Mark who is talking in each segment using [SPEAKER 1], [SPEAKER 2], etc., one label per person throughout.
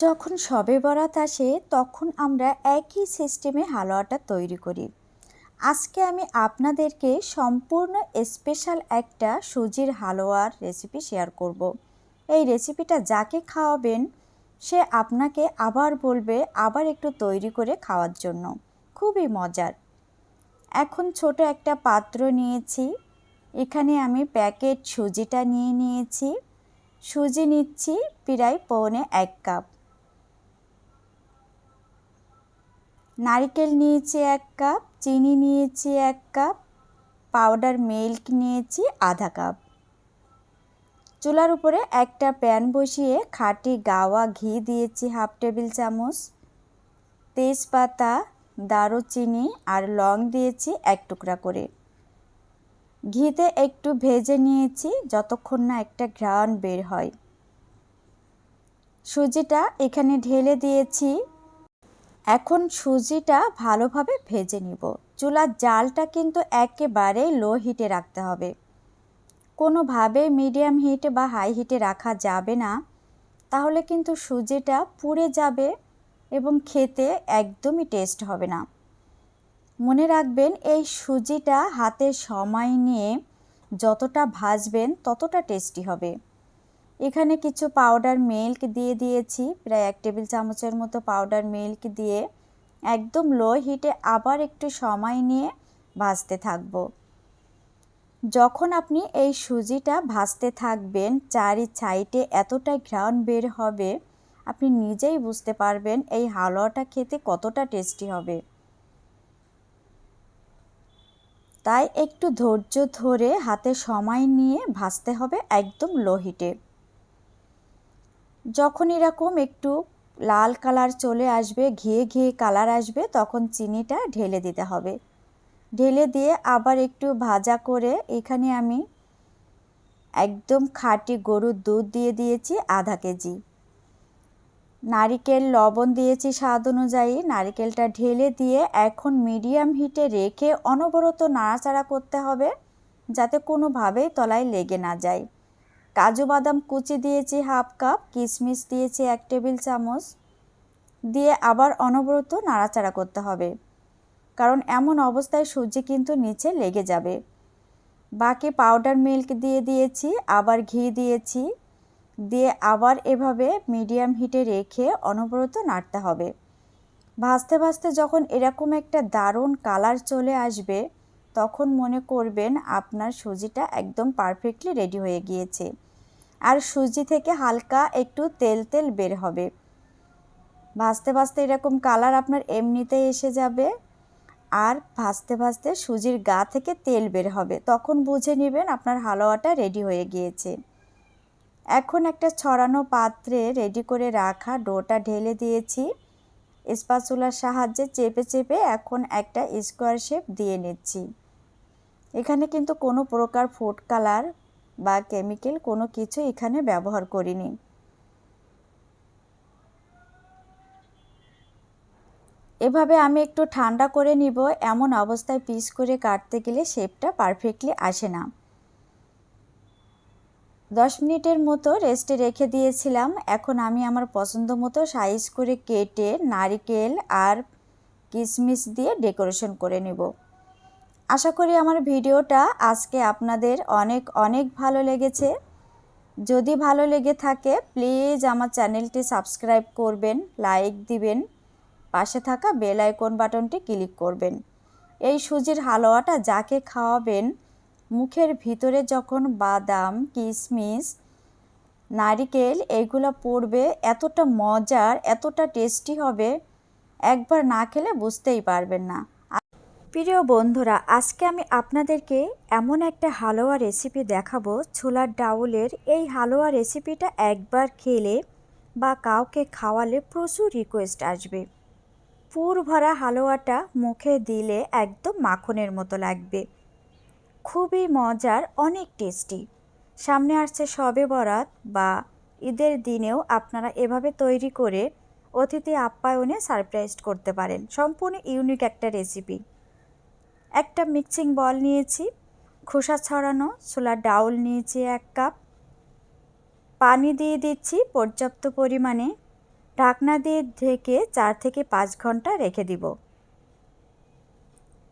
[SPEAKER 1] যখন সবে বরাত আসে, তখন আমরা একই সিস্টেমে হালুয়াটা তৈরি করি। আজকে আমি আপনাদেরকে সম্পূর্ণ স্পেশাল একটা সুজির হালুয়ার রেসিপি শেয়ার করব। এই রেসিপিটা যাকে খাওয়াবেন, সে আপনাকে আবার বলবে আবার একটু তৈরি করে খাওয়ার জন্য। খুবই মজার। এখন ছোট একটা পাত্র নিয়েছি। এখানে আমি প্যাকেট সুজিটা নিয়ে নিয়েছি। সুজি নিচ্ছি প্রায় পৌনে এক কাপ। নারকেল নিয়েছি এক কাপ, চিনি নিয়েছি এক কাপ, পাউডার মিল্ক নিয়েছি আধা কাপ। চুলার উপরে একটা প্যান বসিয়ে খাঁটি গাওয়া ঘি দিয়েছি হাফ টেবিল চামচ। তেজপাতা, দারুচিনি আর লং দিয়েছি এক টুকরা করে। ঘিতে একটু ভেজে নিয়েছি যতক্ষণ না একটা ঘ্রাণ বের হয়। সুজিটা এখানে ঢেলে দিয়েছি এখন সুজিটা ভালোভাবে ভেজে নিব। চুলার জালটা কিন্তু একেবারে লো হিটে রাখতে হবে। কোনোভাবে মিডিয়াম হিট বা হাই হিটে রাখা যাবে না। তাহলে কিন্তু সুজিটা পুড়ে যাবে এবং খেতে একদমই টেস্ট হবে না। মনে রাখবেন, এই সুজিটা হাতে সময় নিয়ে যতটা ভাজবেন ততটা টেস্টি হবে। এখানে কিছু পাউডার মিল্ক দিয়ে দিয়েছি। প্রায় এক টেবিল চামচের মতো পাউডার মিল্ক দিয়ে একদম লো হিটে আবার একটু সময় নিয়ে ভাজতে থাকব। যখন আপনি এই সুজিটা ভাজতে থাকবেন, চারি সাইডে এতটা ঘ্রাণ বের হবে, আপনি নিজেই বুঝতে পারবেন এই হালুয়াটা খেতে কতটা টেস্টি হবে। তাই একটু ধৈর্য ধরে হাতে সময় নিয়ে ভাজতে হবে একদম লো হিটে যখন এরকম একটু লাল কালার চলে আসবে, ঘিয়ে ঘিয়ে কালার আসবে, তখন চিনিটা ঢেলে দিতে হবে। ঢেলে দিয়ে আবার একটু ভাজা করে এখানে আমি একদম খাঁটি গরুর দুধ দিয়ে দিয়েছি আধা কেজি। নারিকেল, লবণ দিয়েছি স্বাদ অনুযায়ী। নারিকেলটা ঢেলে দিয়ে এখন মিডিয়াম হিটে রেখে অনবরত নাড়াচাড়া করতে হবে, যাতে কোনোভাবেই তলায় লেগে না যায়। কাজু বাদাম কুচি দিয়েছি হাফ কাপ, কিশমিশ দিয়েছি এক টেবিল চামচ। দিয়ে আবার অনবরত নাড়াচাড়া করতে হবে, কারণ এমন অবস্থায় সুজি কিন্তু নিচে লেগে যাবে। বাকি পাউডার মিল্ক দিয়ে দিয়েছি, আবার ঘি দিয়েছি। দিয়ে আবার এভাবে মিডিয়াম হিটে রেখে অনবরত নাড়তে হবে। ভাজতে ভাজতে যখন এরকম একটা দারুণ কালার চলে আসবে, তখন মনে করবেন আপনার সুজিটা একদম পারফেক্টলি রেডি হয়ে গিয়েছে। আর সুজি থেকে হালকা একটু তেল তেল বের হবে। ভাজতে ভাজতে এরকম কালার আপনার এমনিতেই এসে যাবে। আর ভাজতে ভাজতে সুজির গা থেকে তেল বের হবে। তখন বুঝে নেবেন আপনার হালুয়াটা রেডি হয়ে গিয়েছে। এখন একটা ছড়ানো পাত্রে রেডি করে রাখা ডোটা ঢেলে দিয়েছি। স্পাচুলার সাহায্যে চেপে চেপে এখন একটা স্কোয়ার শেপ দিয়ে নিচ্ছি। এখানে কিন্তু কোনো প্রকার ফুড কালার বা কেমিক্যাল কোনো কিছু এখানে ব্যবহার করিনি। এভাবে আমি একটু ঠান্ডা করে নিব, এমন অবস্থায় পিস করে কাটতে গেলে শেপটা পারফেক্টলি আসে না। দশ মিনিটের মতো রেস্টে রেখে দিয়েছিলাম। এখন আমি আমার পছন্দ মতো সাইজ করে কেটে নারিকেল আর কিশমিশ দিয়ে ডেকোরেশন করে নেব। আশা করি আমার ভিডিওটা আজকে আপনাদের অনেক অনেক ভালো লেগেছে। যদি ভালো লেগে থাকে প্লিজ আমার চ্যানেলটি সাবস্ক্রাইব করবেন লাইক দিবেন, পাশে থাকা বেল আইকন বাটনটি ক্লিক করবেন। এই সুজির হালুয়াটা যাকে খাওয়াবেন, মুখের ভিতরে যখন বাদাম কিশমিশ নারিকেল এইগুলো পড়বে, এতটা মজার, এতটা টেস্টি হবে, একবার না খেলে বুঝতেই পারবেন না। প্রিয় বন্ধুরা, আজকে আমি আপনাদেরকে এমন একটা হালুয়া রেসিপি দেখাবো। ছোলার ডাউলের এই হালুয়া রেসিপিটা একবার খেলে বা কাউকে খাওয়ালে প্রচুর রিকোয়েস্ট আসবে। পুর ভরা হালুয়াটা মুখে দিলে একদম মাখনের মতো লাগবে। খুবই মজার, অনেক টেস্টি সামনে আসছে সবে বরাত বা ঈদের দিনেও আপনারা এভাবে তৈরি করে অতিথি আপ্যায়নে সারপ্রাইজ করতে পারেন। সম্পূর্ণ ইউনিক একটা রেসিপি একটা মিক্সিং বল নিয়েছি, খোসা ছড়ানো ছোলা ডাউল নিয়েছি এক কাপ, পানি দিয়ে দিচ্ছি পর্যাপ্ত পরিমাণে, ঢাকনা দিয়ে ঢেকে চার থেকে পাঁচ ঘণ্টা রেখে দিব।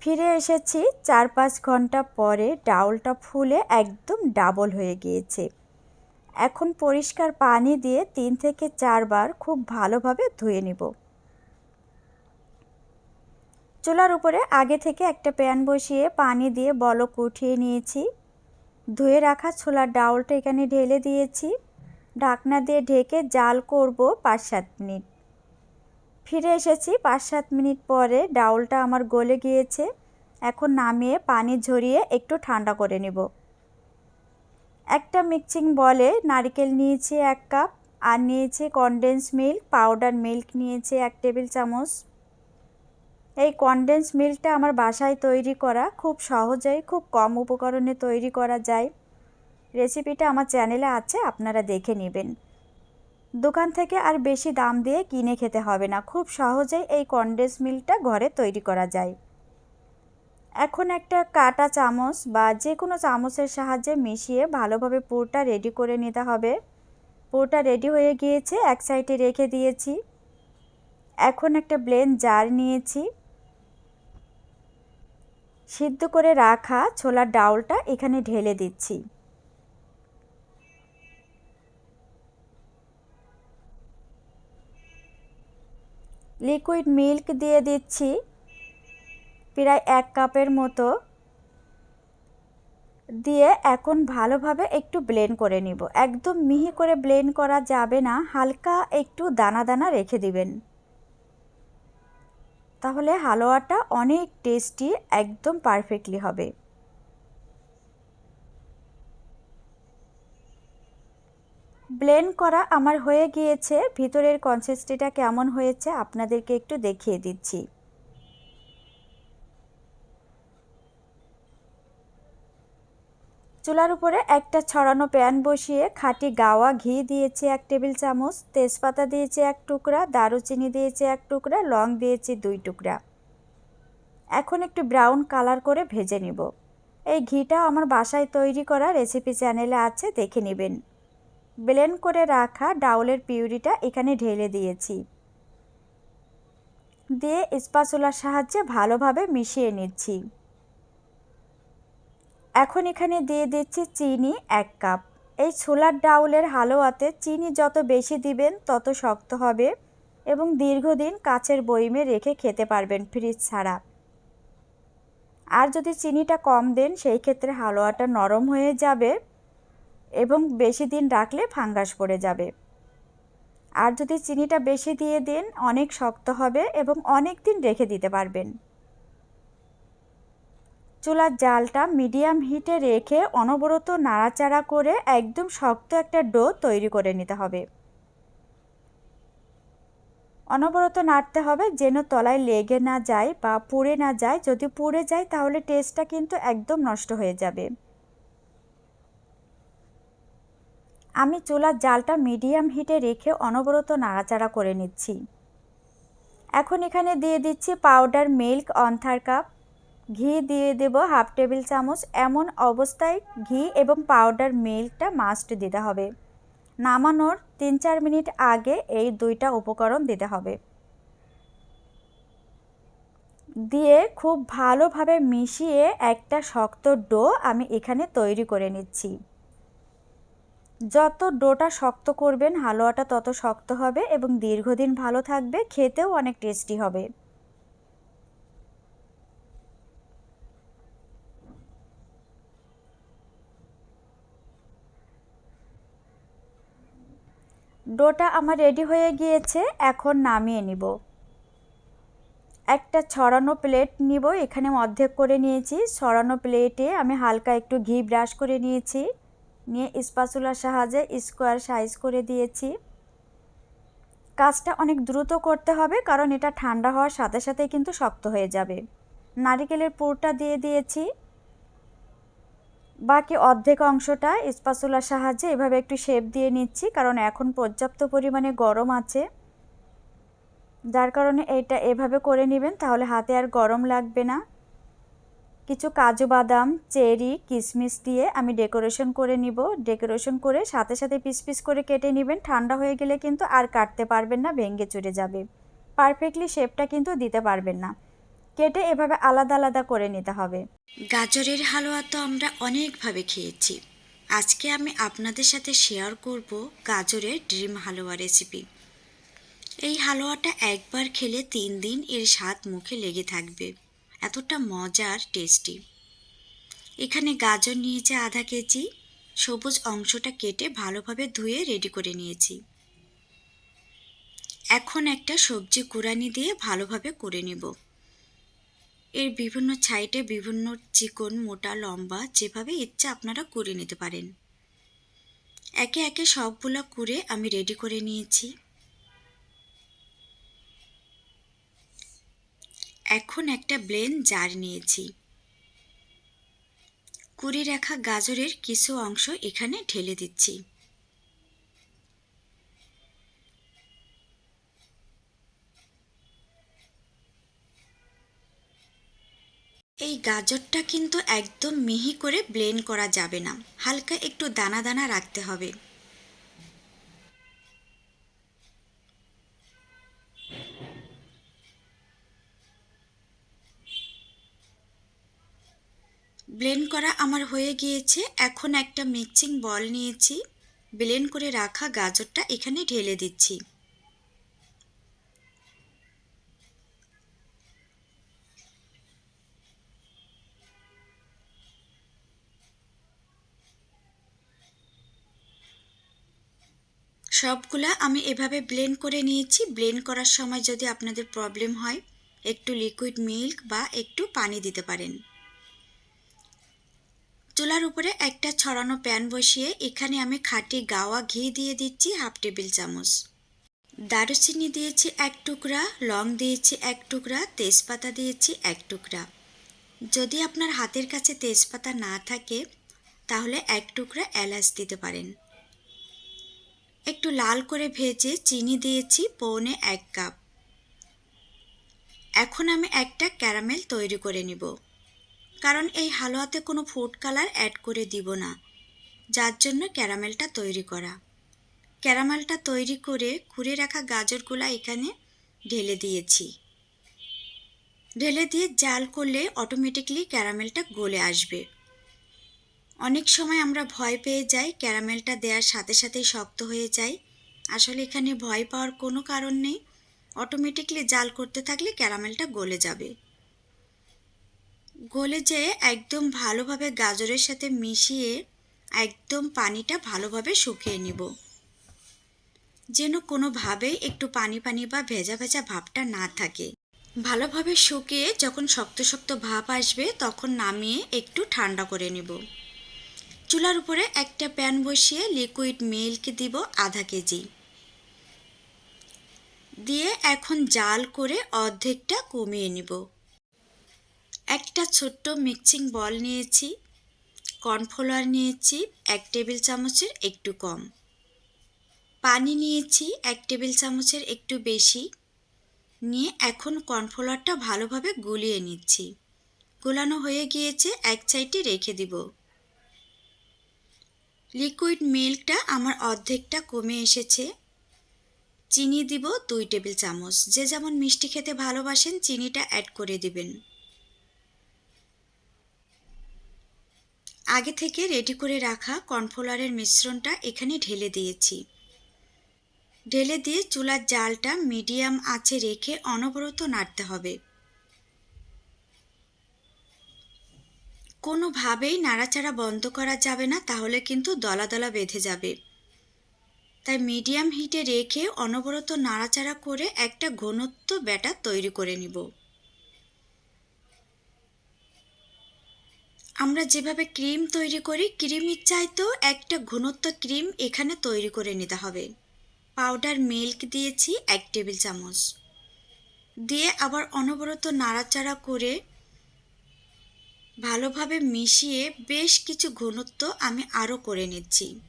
[SPEAKER 1] ফিরে এসেছি চার পাঁচ ঘণ্টা পরে ডাউলটা ফুলে একদম ডাবল হয়ে গিয়েছে। এখন পরিষ্কার পানি দিয়ে তিন থেকে চারবার খুব ভালোভাবে ধুয়ে নিব। চুলার উপরে আগে থেকে একটা প্যান বসিয়ে পানি দিয়ে বলক উঠিয়ে নিয়েছি। ধুয়ে রাখা ছোলার ডাউলটা এখানে ঢেলে দিয়েছি। ঢাকনা দিয়ে ঢেকে জাল করব পাঁচ সাত মিনিট। ফিরে এসেছি পাঁচ সাত মিনিট পরে ডাউলটা আমার গলে গিয়েছে। এখন নামিয়ে পানি ঝরিয়ে একটু ঠান্ডা করে নেব। একটা মিক্সিং বলে নারিকেল নিয়েছি এক কাপ, আর নিয়েছি কনডেন্স মিল্ক পাউডার মিল্ক নিয়েছি এক টেবিল চামচ। এই কনডেন্স মিল্কটা আমার বাসায় তৈরি করা খুব সহজেই, খুব কম উপকরণে তৈরি করা যায়। রেসিপিটা আমার চ্যানেলে আছে, আপনারা দেখে নেবেন। দোকান থেকে আর বেশি দাম দিয়ে কিনে খেতে হবে না, খুব সহজেই এই কনডেন্স মিল্কটা ঘরে তৈরি করা যায়। এখন একটা কাটা চামচ বা যে কোনো চামচের সাহায্যে মিশিয়ে ভালোভাবে পুরটা রেডি করে নিতে হবে। পুরটা রেডি হয়ে গিয়েছে, এক সাইডে রেখে দিয়েছি। এখন একটা ব্লেন্ড জার নিয়েছি। সিদ্ধ করে রাখা ছোলার ডাউলটা এখানে ঢেলে দিচ্ছি। লিকুইড মিল্ক দিয়ে দিচ্ছি প্রায় এক কাপের মতো। দিয়ে এখন ভালোভাবে একটু ব্লেন্ড করে নিব। একদম মিহি করে ব্লেন্ড করা যাবে না, হালকা একটু দানা দানা রেখে দিবেন। তাহলে হালুয়াটা অনেক টেস্টি একদম পারফেক্টলি হবে। ব্লেন্ড করা আমার হয়ে গিয়েছে, ভিতরের কনসিস্টেন্সিটা কেমন হয়েছে আপনাদেরকে একটু দেখিয়ে দিচ্ছি। চুলার উপরে একটা ছড়ানো প্যান বসিয়ে খাঁটি গাওয়া ঘি দিয়েছি এক টেবিল চামচ, তেজপাতা দিয়েছি এক টুকরা, দারুচিনি দিয়েছি এক টুকরা, লং দিয়েছি দুই টুকরা। এখন একটু ব্রাউন কালার করে ভেজে নিব। এই ঘিটা আমার বাসায় তৈরি করা রেসিপি চ্যানেলে আছে, দেখে নেবেন। ব্লেন্ড করে রাখা ডাউলের পিউরিটা এখানে ঢেলে দিয়েছি। দিয়ে স্পাচুলার সাহায্যে ভালোভাবে মিশিয়ে নিচ্ছি। এখন এখানে দিয়ে দিচ্ছি চিনি এক কাপ। এই ছোলার ডাউলের হালুয়াতে চিনি যত বেশি দিবেন, তত শক্ত হবে এবং দীর্ঘদিন কাচের বইমে রেখে খেতে পারবেন ফ্রিজ ছাড়া। আর যদি চিনিটা কম দেন, সেই ক্ষেত্রে হালুয়াটা নরম হয়ে যাবে এবং বেশি দিন রাখলে ফাঙ্গাস পড়ে যাবে। আর যদি চিনিটা বেশি দিয়ে দেন, অনেক শক্ত হবে এবং অনেক দিন রেখে দিতে পারবেন। চুলার জালটা মিডিয়াম হিটে রেখে অনবরত নাড়াচাড়া করে একদম শক্ত একটা ডো তৈরি করে নিতে হবে। অনবরত নাড়তে হবে যেন তলায় লেগে না যায় বা পুড়ে না যায়। যদি পুড়ে যায় তাহলে টেস্টটা কিন্তু একদম নষ্ট হয়ে যাবে। আমি চুলার জালটা মিডিয়াম হিটে রেখে অনবরত নাড়াচাড়া করে নিচ্ছি। এখন এখানে দিয়ে দিচ্ছি পাউডার, মিল্ক, অন্থার কাপ। ঘি দিয়ে দেব হাফ টেবিল চামচ। এমন অবস্থায় ঘি এবং পাউডার মিল্কটা মাস্ট দিতে হবে। নামানোর তিন চার মিনিট আগে এই দুইটা উপকরণ দিতে হবে। দিয়ে খুব ভালোভাবে মিশিয়ে একটা শক্ত ডো আমি এখানে তৈরি করে নিচ্ছি। যত ডোটা শক্ত করবেন, হালুয়াটা তত শক্ত হবে এবং দীর্ঘদিন ভালো থাকবে, খেতেও অনেক টেস্টি হবে। ডোটা আমার রেডি হয়ে গিয়েছে, এখন নামিয়ে নিব। একটা ছড়ানো প্লেট নিব, এখানে অর্ধেক করে নিয়েছি। ছড়ানো প্লেটে আমি হালকা একটু ঘি ব্রাশ করে নিয়েছি, নিয়ে স্পাচুলার সাহায্যে স্কোয়ার সাইজ করে দিয়েছি। কাজটা অনেক দ্রুত করতে হবে, কারণ এটা ঠান্ডা হওয়ার সাথে সাথে কিন্তু শক্ত হয়ে যাবে। নারিকেলের পুরটা দিয়ে দিয়েছি। বাকি অর্ধেক অংশটা স্পাচুলার সাহায্যে এভাবে একটু শেপ দিয়ে নিচ্ছি, কারণ এখন পর্যাপ্ত পরিমাণে গরম আছে। যার কারণে এইটা এভাবে করে নেবেন, তাহলে হাতে আর গরম লাগবে না। কিছু কাজু বাদাম, চেরি কিশমিশ দিয়ে আমি ডেকোরেশন করে নিব। ডেকোরেশন করে সাথে সাথে পিস পিস করে কেটে নেবেন। ঠান্ডা হয়ে গেলে কিন্তু আর কাটতে পারবেন না, ভেঙে চুরে যাবে। পারফেক্টলি শেপটা কিন্তু দিতে পারবেন না। কেটে এভাবে আলাদা আলাদা করে নিতে হবে।
[SPEAKER 2] গাজরের হালুয়া তো আমরা অনেকভাবে খেয়েছি। আজকে আমি আপনাদের সাথে শেয়ার করব গাজরের ড্রিম হালুয়া রেসিপি এই হালুয়াটা একবার খেলে তিন দিন এর স্বাদ মুখে লেগে থাকবে। এতটা মজার টেস্টি এখানে গাজর নিয়েছে আধা কেজি, সবুজ অংশটা কেটে ভালোভাবে ধুয়ে রেডি করে নিয়েছি। এখন একটা সবজি কুড়ানি দিয়ে ভালোভাবে করে নেব। এর বিভিন্ন সাইডে বিভিন্ন চিকন, মোটা, লম্বা যেভাবে ইচ্ছা আপনারা করে নিতে পারেন। একে একে সবগুলো করে আমি রেডি করে নিয়েছি। এখন একটা ব্লেন জার নিয়েছি। কুড়ি রাখা গাজরের কিছু অংশ এখানে ঢেলে দিচ্ছি। এই গাজরটা কিন্তু একদম মিহি করে ব্লেন্ড করা যাবে না। হালকা একটু দানা দানা রাখতে হবে। ব্লেন্ড করা আমার হয়ে গিয়েছে। এখন একটা মিক্সিং বল নিয়েছি। ব্লেন্ড করে রাখা গাজরটা এখানে ঢেলে দিচ্ছি। সবগুলা আমি এভাবে ব্লেন্ড করে নিয়েছি। ব্লেন্ড করার সময় যদি আপনাদের প্রবলেম হয়, একটু লিকুইড মিল্ক বা একটু পানি দিতে পারেন। চুলার উপরে একটা ছড়ানো প্যান বসিয়ে এখানে আমি খাঁটি গাওয়া ঘি দিয়ে দিচ্ছি হাফ টেবিল চামচ। দারুচিনি দিয়েছি এক টুকরা, লং দিয়েছি এক টুকরা, তেজপাতা দিয়েছি এক টুকরা। যদি আপনার হাতের কাছে তেজপাতা না থাকে, তাহলে এক টুকরা এলাচ দিতে পারেন। একটু লাল করে ভেজে চিনি দিয়েছি পৌনে এক কাপ। এখন আমি একটা ক্যারামেল তৈরি করে নিব। কারণ এই হালুয়াতে কোনো ফুড কালার অ্যাড করে দিব না। যার জন্য ক্যারামেলটা তৈরি করা। ক্যারামেলটা তৈরি করে খুঁড়ে রাখা গাজরগুলা এখানে ঢেলে দিয়েছি। ঢেলে দিয়ে জাল করলে অটোমেটিকলি ক্যারামেলটা গলে আসবে। অনেক সময় আমরা ভয় পেয়ে যাই, ক্যারামেলটা দেওয়ার সাথে সাথেই শক্ত হয়ে যায় আসলে এখানে ভয় পাওয়ার কোনো কারণ নেই। অটোমেটিকলি জাল করতে থাকলে ক্যারামেলটা গলে যাবে। গলে যেয়ে একদম ভালোভাবে গাজরের সাথে মিশিয়ে একদম পানিটা ভালোভাবে শুকিয়ে নিব। যেন কোনোভাবেই একটু পানি পানি বা ভেজা ভেজা ভাবটা না থাকে। ভালোভাবে শুকিয়ে যখন শক্ত শক্ত ভাব আসবে, তখন নামিয়ে একটু ঠান্ডা করে নেব। চুলার উপরে একটা প্যান বসিয়ে লিকুইড মিল্ক দিব আধা কেজি। দিয়ে এখন জাল করে অর্ধেকটা কমিয়ে নিব। একটা ছোট্ট মিক্সিং বল নিয়েছি কর্নফ্লাওয়ার নিয়েছি, এক টেবিল চামচের একটু কম। পানি নিয়েছি, এক টেবিল চামচের একটু বেশি। নিয়ে এখন কর্নফ্লাওয়ারটা ভালোভাবে গুলিয়ে নিচ্ছি। গোলানো হয়ে গিয়েছে, এক সাইডে রেখে দিব। লিকুইড মিল্কটা আমার অর্ধেকটা কমে এসেছে। চিনি দিব দুই টেবিল চামচ। যে যেমন মিষ্টি খেতে ভালোবাসেন, চিনিটা অ্যাড করে দিবেন। আগে থেকে রেডি করে রাখা কর্নফ্লাওয়ারের মিশ্রণটা এখানে ঢেলে দিয়েছি। ঢেলে দিয়ে চুলার জালটা মিডিয়াম আঁচে রেখে অনবরত নাড়তে হবে। কোনোভাবেই নাড়াচাড়া বন্ধ করা যাবে না, তাহলে কিন্তু দলা দলা বেঁধে যাবে। তাই মিডিয়াম হিটে রেখে অনবরত নাড়াচাড়া করে একটা ঘনত্ব ব্যাটার তৈরি করে নিব। আমরা যেভাবে ক্রিম তৈরি করি, ক্রিমের চাইতেও একটা ঘনত্ব ক্রিম এখানে তৈরি করে নিতে হবে। পাউডার, মিল্ক দিয়েছি এক টেবিল চামচ। দিয়ে আবার অনবরত নাড়াচাড়া করে ভালোভাবে মিশিয়ে বেশ কিছু ঘনত্ব আমি আরও করে নিচ্ছি।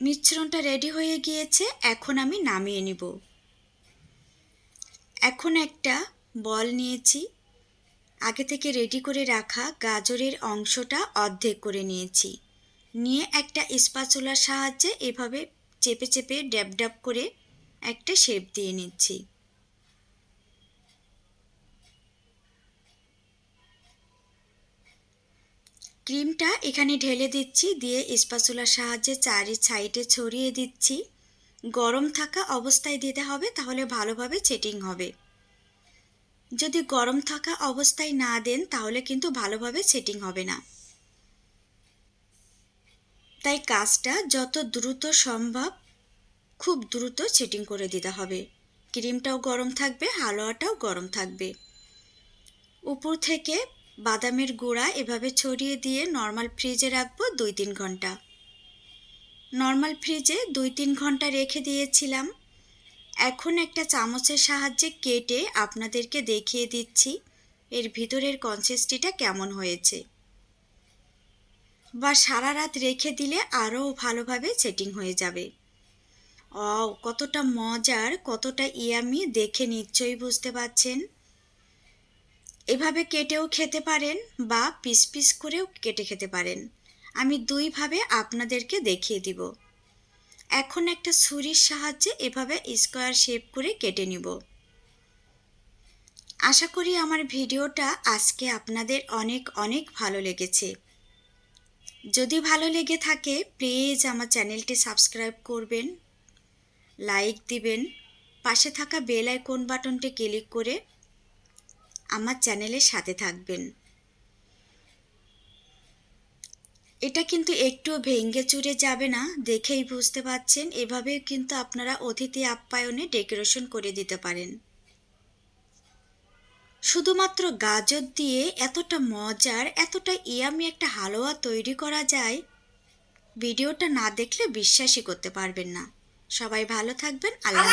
[SPEAKER 2] মিশ্রণটা রেডি হয়ে গিয়েছে, এখন আমি নামিয়ে নিব। এখন একটা বল নিয়েছি। আগে থেকে রেডি করে রাখা গাজরের অংশটা অর্ধেক করে নিয়েছি। নিয়ে একটা স্পাচুলার সাহায্যে এভাবে চেপে চেপে ড্যাব ড্যাব করে একটা শেপ দিয়ে নিচ্ছি। ক্রিমটা এখানে ঢেলে দিচ্ছি, দিয়ে স্পাচুলার সাহায্যে চারি সাইডে ছড়িয়ে দিচ্ছি। গরম থাকা অবস্থায় দিতে হবে, তাহলে ভালোভাবে চেটিং হবে। যদি গরম থাকা অবস্থায় না দেন, তাহলে কিন্তু ভালোভাবে সেটিং হবে না। তাই কাজটা যত দ্রুত সম্ভব, খুব দ্রুত সেটিং করে দিতে হবে। ক্রিমটাও গরম থাকবে, হালুয়াটাও গরম থাকবে। উপর থেকে বাদামের গুঁড়া এভাবে ছড়িয়ে দিয়ে নর্মাল ফ্রিজে রাখব দুই তিন ঘণ্টা। নর্মাল ফ্রিজে দুই তিন ঘণ্টা রেখে দিয়েছিলাম। এখন একটা চামচের সাহায্যে কেটে আপনাদেরকে দেখিয়ে দিচ্ছি এর ভিতরের কনসিস্টিটা কেমন হয়েছে। বা সারা রাত রেখে দিলে আরও ভালোভাবে সেটিং হয়ে যাবে। ও কতটা মজার, কতটা ইয়ামি দেখে নিশ্চয়ই বুঝতে পারছেন। এভাবে কেটেও খেতে পারেন বা পিস পিস করেও কেটে খেতে পারেন। আমি দুইভাবে আপনাদেরকে দেখিয়ে দিব। এখন একটা ছুরির সাহায্যে এভাবে স্কোয়ার শেপ করে কেটে নিব। আশা করি আমার ভিডিওটা আজকে আপনাদের অনেক অনেক ভালো লেগেছে। যদি ভালো লেগে থাকে, প্লিজ আমার চ্যানেলটি সাবস্ক্রাইব করবেন, লাইক দিবেন, পাশে থাকা বেল আইকন বাটনটি ক্লিক করে আমার চ্যানেলের সাথে থাকবেন। এটা কিন্তু একটু ভেঙ্গে চুরে যাবে না, দেখেই বুঝতে পাচ্ছেন। এভাবে কিন্তু আপনারা অতিথি আপ্যায়নে ডেকোরেশন করে দিতে পারেন। শুধুমাত্র গাজর দিয়ে এতটা মজার, এতটা ইয়ামি একটা হালুয়া তৈরি করা যায়, ভিডিওটা না দেখলে বিশ্বাসই করতে পারবেন না। সবাই ভালো থাকবেন, আল্লাহ